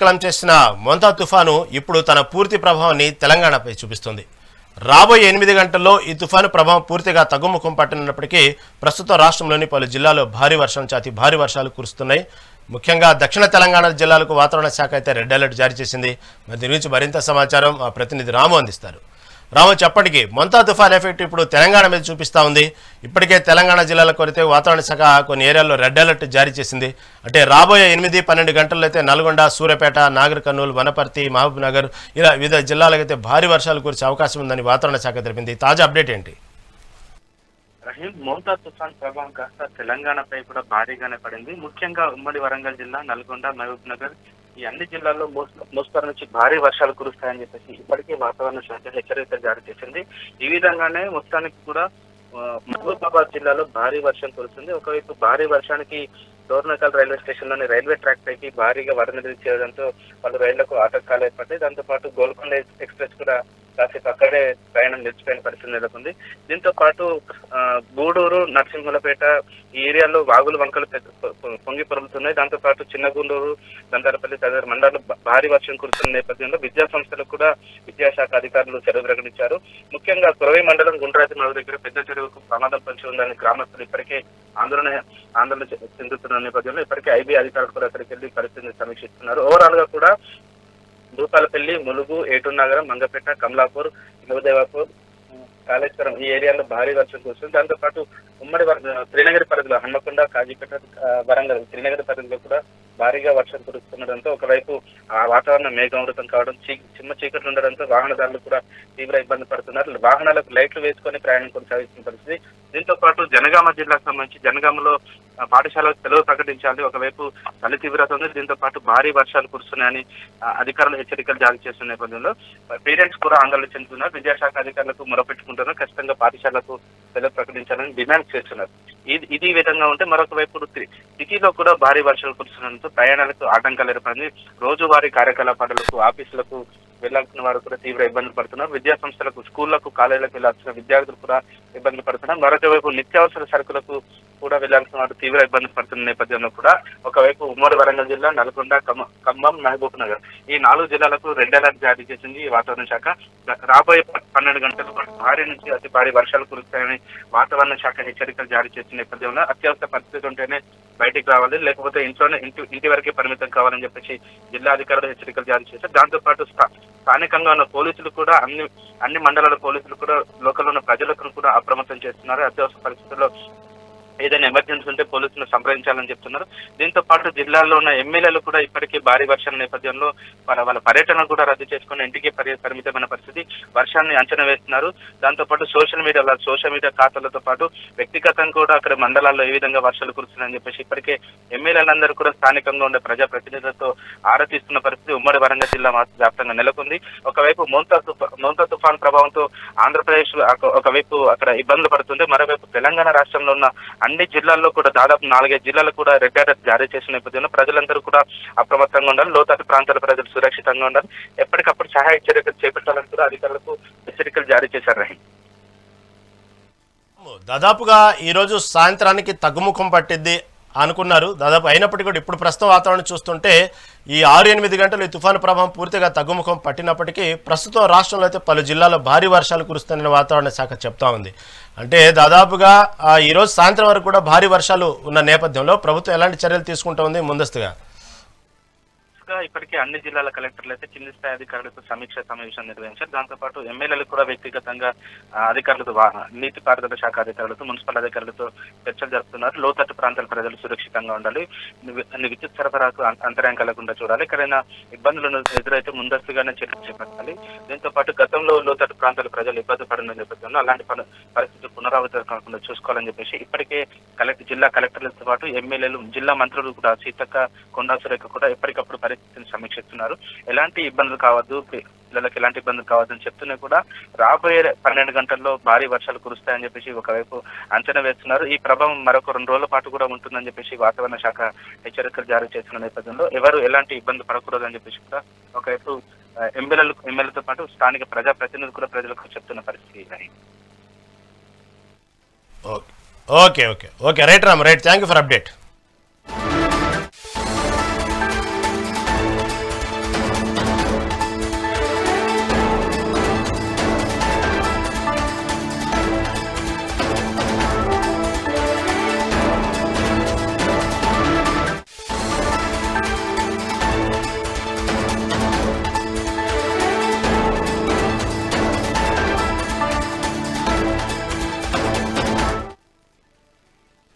కలం చేసిన మొంతా తుఫాను ఇప్పుడు తన పూర్తి ప్రభావాన్ని తెలంగాణపై చూపిస్తుంది. రాబోయే ఎనిమిది గంటల్లో ఈ తుఫాను ప్రభావం పూర్తిగా తగ్గుముఖం పట్టనున్నప్పటికీ ప్రస్తుతం రాష్ట్రంలోని పలు జిల్లాల్లో భారీ వర్షం చాతి భారీ వర్షాలు కురుస్తున్నాయి. ముఖ్యంగా దక్షిణ తెలంగాణ జిల్లాలకు వాతావరణ శాఖ అయితే రెడ్ అలర్ట్ జారీ చేసింది. మరి దీని గురించి మరింత సమాచారం మా ప్రతినిధి రాము అందిస్తారు. రాము చెప్పటికి మొంతా తుఫాన్ ఎఫెక్ట్ ఇప్పుడు తెలంగాణ మీద చూపిస్తా ఉంది. ఇప్పటికే తెలంగాణ జిల్లాల కొరితే వాతావరణ శాఖ కొన్ని ఏరియాల్లో రెడ్ అలర్ట్ జారీ చేసింది. అంటే రాబోయే ఎనిమిది పన్నెండు గంటల్లో అయితే నల్గొండ సూర్యాపేట నాగర్ కర్నూలు వనపర్తి మహబూబ్నగర్ ఇలా వివిధ జిల్లాలకైతే భారీ వర్షాలు కురిసే అవకాశం ఉందని వాతావరణ శాఖ తెలిపింది. తాజా అప్డేట్ ఏంటి? రహీం మోంతా తుఫాన్ ప్రభావం కాస్త తెలంగాణపై కూడా భారీగానే పడింది. ముఖ్యంగా ఉమ్మడి వరంగల్ జిల్లా నల్గొండ మహబూబ్ నగర్ ఈ అన్ని జిల్లాల్లో మోస్తారు నుంచి భారీ వర్షాలు కురుస్తాయని చెప్పేసి ఇప్పటికే వాతావరణ శాఖ హెచ్చరిక జారీ చేసింది. ఈ విధంగానే మొత్తానికి కూడా మహబూబాబాద్ జిల్లాలో భారీ వర్షం కురుస్తుంది. ఒకవైపు భారీ వర్షానికి డోర్నకల్ రైల్వే స్టేషన్లోని రైల్వే ట్రాక్ పైకి భారీగా వరద చేయడంతో వాళ్ళు రైళ్ళకు ఆటంకాలు ఏర్పడ్డాయి. దాంతో పాటు గోల్కొండ ఎక్స్ప్రెస్ కూడా కాసేపు అక్కడే ప్రయాణం నిలిచిపోయిన పరిస్థితి నెలకొంది. దీంతో పాటు గూడూరు నరసింహులపేట ఈ ఏరియాలో వాగులు వంకలు పొంగి పొరుగుతున్నాయి దాంతో పాటు చిన్నగూడూరు దంతారపల్లి తదితర మండలాలు భారీ వర్షం కురుస్తున్న నేపథ్యంలో విద్యా సంస్థలకు కూడా విద్యాశాఖ అధికారులు చెరువు ప్రకటించారు. ముఖ్యంగా కురవై మండలం గుండ్రాతి నది దగ్గర పెద్ద చెరువుకు ప్రమాదం పంచి ఉందని గ్రామస్తులు ఇప్పటికే ఆందోళన ఆందోళన చెందుతున్న నేపథ్యంలో ఇప్పటికే ఐబీ అధికారులు కూడా అక్కడికి వెళ్ళి పరిస్థితిని సమీక్షిస్తున్నారు. ఓవరాల్గా కూడా భూపాలపల్లి ములుగు ఏటూరు నగరం మంగపేట కమలాపూర్ నవదేవాపూర్ కాళేశ్వరం ఈ ఏరియాలో భారీ వర్షం కురుస్తుంది. దాంతో పాటు ఉమ్మడి వర- పరిధిలో హన్మకొండ కాజీపేట వరంగల్ త్రినగరి పరిధిలో కూడా భారీగా వర్షం కురుస్తుండడంతో ఒకవైపు ఆ వాతావరణం మేఘామృతం కావడం చీ- చిమ్మ చీకట్లు ఉండడంతో వాహనదారులు కూడా తీవ్ర ఇబ్బంది పడుతున్నారు. వాహనాలకు లైట్లు వేసుకొని ప్రయాణం కొనసాగిస్తున్న పరిస్థితి. దీంతో పాటు జనగామ జిల్లాకు సంబంధించి జనగామలో పాఠశాలకు సెలవు ప్రకటించాలి. ఒకవైపు చలి తీవ్రత ఉంది దీంతో పాటు భారీ వర్షాలు కురుస్తున్నాయని అధికారులు హెచ్చరికలు జారీ చేస్తున్న నేపథ్యంలో పేరెంట్స్ కూడా ఆందోళన చెందుతున్నారు. విద్యాశాఖ అధికారులకు మొరపెట్టుకుంటున్నారు. ఖచ్చితంగా పాఠశాలకు సెలవు ప్రకటించాలని డిమాండ్ చేస్తున్నారు. ఇది ఇది ఈ విధంగా ఉంటే మరొక వైపు సిటీలో కూడా భారీ వర్షాలు కురుస్తుండడంతో ప్రయాణాలకు ఆటంకాలు ఏర్పడింది. రోజువారీ కార్యకలాపాలకు ఆఫీసులకు వెళ్ళాల్సిన వారు కూడా తీవ్ర ఇబ్బందులు పడుతున్నారు. విద్యా సంస్థలకు స్కూళ్ళకు కాలేజీలకు వెళ్ళాల్సిన విద్యార్థులు కూడా ఇబ్బందులు పడుతున్నారు. మరొక వైపు నిత్యావసర సరుకులకు కూడా వెళ్ళాల్సిన వారు తీవ్ర ఇబ్బంది పడుతున్న నేపథ్యంలో కూడా ఒకవైపు ఉమ్మడి వరంగల్ జిల్లా నల్గొండ ఖమ్మం- మహబూబ్ నగర్. ఈ నాలుగు జిల్లాలకు రెడ్ అలర్ట్ జారీ చేసింది ఈ వాతావరణ శాఖ. రాబోయే పన్నెండు గంటల పాటు భారీ నుంచి అతి భారీ వర్షాలు కురుస్తాయని వాతావరణ శాఖ హెచ్చరికలు జారీ చేసిన నేపథ్యంలో అత్యవసర పరిస్థితి ఉంటేనే బయటికి రావాలి. లేకపోతే ఇంట్లోనే ఇంటి ఇంటి వరకే పరిమితం కావాలని చెప్పేసి జిల్లా అధికారులు హెచ్చరికలు జారీ చేశారు. దాంతో పాటు స్థా- స్థానికంగా ఉన్న పోలీసులు కూడా అన్ని అన్ని మండలాల పోలీసులు కూడా లోకల్ ఉన్న ప్రజలకు కూడా అప్రమత్తం చేస్తున్నారు. అత్యవసర పరిస్థితుల్లో ఏదైనా ఎమర్జెన్సీ ఉంటే పోలీసులను సంప్రదించాలని చెప్తున్నారు. దీంతో పాటు జిల్లాలో ఉన్న ఎమ్మెల్యేలు కూడా ఇప్పటికే భారీ వర్షాల నేపథ్యంలో వాళ్ళ వాళ్ళ పర్యటన కూడా రద్దు చేసుకుని ఇంటికి పరిమితమైన పరిస్థితి వర్షాన్ని అంచనా వేస్తున్నారు. దాంతో పాటు సోషల్ మీడియా వాళ్ళ సోషల్ మీడియా ఖాతాలతో పాటు వ్యక్తిగతంగా కూడా అక్కడ మండలాల్లో ఏ విధంగా వర్షాలు కురుస్తున్నాయని చెప్పేసి ఇప్పటికే ఎమ్మెల్యేలందరూ కూడా స్థానికంగా ఉండే ప్రజాప్రతినిధులతో ఆరాధిస్తున్న పరిస్థితి ఉమ్మడి వరంగల్ జిల్లా వ్యాప్తంగా నెలకొంది. ఒకవైపు మోంతా తుఫా మోంతా తుఫాన్ ప్రభావంతో ఆంధ్రప్రదేశ్ ఒక- ఒకవైపు అక్కడ ఇబ్బందులు పడుతుంది. మరోవైపు తెలంగాణ రాష్ట్రంలో ఉన్న అన్ని జిల్లాల్లో కూడా దాదాపు నాలుగైదు జిల్లాలు కూడా రెడ్ అలర్ట్ జారీ చేసిన నేపథ్యంలో ప్రజలందరూ కూడా అప్రమత్తంగా ఉండాలి. లోతట్టు ప్రాంతాల ప్రజలు సురక్షితంగా ఉండాలి. ఎప్పటికప్పుడు సహాయ చర్యలు చేపట్టాలని కూడా అధికారులకు హెచ్చరికలు జారీ చేశారు రహీం. దాదాపుగా ఈరోజు సాయంత్రానికి తగ్గుముఖం పట్టింది అనుకున్నారు. దాదాపు అయినప్పటికీ కూడా ఇప్పుడు ప్రస్తుతం వాతావరణం చూస్తుంటే ఈ ఆరు ఎనిమిది గంటలు ఈ తుఫాను ప్రభావం పూర్తిగా తగ్గుముఖం పట్టినప్పటికీ ప్రస్తుతం రాష్ట్రంలో అయితే పలు జిల్లాల్లో భారీ వర్షాలు కురుస్తాయని వాతావరణ శాఖ చెప్తా ఉంది. అంటే దాదాపుగా ఈరోజు సాయంత్రం వరకు కూడా భారీ వర్షాలు ఉన్న నేపథ్యంలో ప్రభుత్వం ఎలాంటి చర్యలు తీసుకుంటా ఉంది ముందస్తుగా? గా ఇప్పటికే అన్ని జిల్లాల కలెక్టర్లు అయితే కింది స్థాయి అధికారులతో సమీక్ష సమావేశం నిర్వహించారు. దాంతో పాటు ఎమ్మెల్యేలు కూడా వ్యక్తిగతంగా అధికారులతో నీటి నీటిపారుదల శాఖ అధికారులతో మున్సిపల్ అధికారులతో చర్చలు జరుపుతున్నారు. లోతట్టు ప్రాంతాల ప్రజలు సురక్షితంగా ఉండాలి. అన్ని విద్యుత్ సరఫరాకు అంతరాయం కలగకుండా చూడాలి. ఎక్కడైనా ఇబ్బందులు ఎదురైతే ముందస్తుగానే చర్యలు చేపట్టాలి. దీంతో పాటు గతంలో లోతట్టు ప్రాంతాల ప్రజలు ఇబ్బంది పడిన నేపథ్యంలో అలాంటి పరిస్థితులు పునరావృతం కాకుండా చూసుకోవాలని చెప్పేసి ఇప్పటికే కలెక్టర్ జిల్లా కలెక్టర్లతో పాటు ఎమ్మెల్యేలు జిల్లా మంత్రులు కూడా సీతక్క కొండా సురేఖ కూడా ఎప్పటికప్పుడు పరిస్థితి సమీక్షిస్తున్నారు. ఎలాంటి ఇబ్బందులు కావద్దు పిల్లలకు ఎలాంటి ఇబ్బందులు కావద్దని చెప్తూనే కూడా రాబోయే పన్నెండు గంటల్లో భారీ వర్షాలు కురుస్తాయని చెప్పేసి ఒకవైపు అంచనా వేస్తున్నారు. ఈ ప్రభావం మరొక రెండు రోజుల పాటు కూడా ఉంటుందని చెప్పేసి వాతావరణ శాఖ హెచ్చరికలు జారీ చేస్తున్న నేపథ్యంలో ఎవరు ఎలాంటి ఇబ్బంది పడకూడదని చెప్పేసి కూడా ఒకవైపు ఆ, ఎమ్మెల్యేలు ఎమ్మెల్యేలతో పాటు స్థానిక ప్రజా ప్రతినిధులు కూడా ప్రజలకు చెప్తున్న పరిస్థితి okay. Okay okay. Okay right Ram right. Thank you for update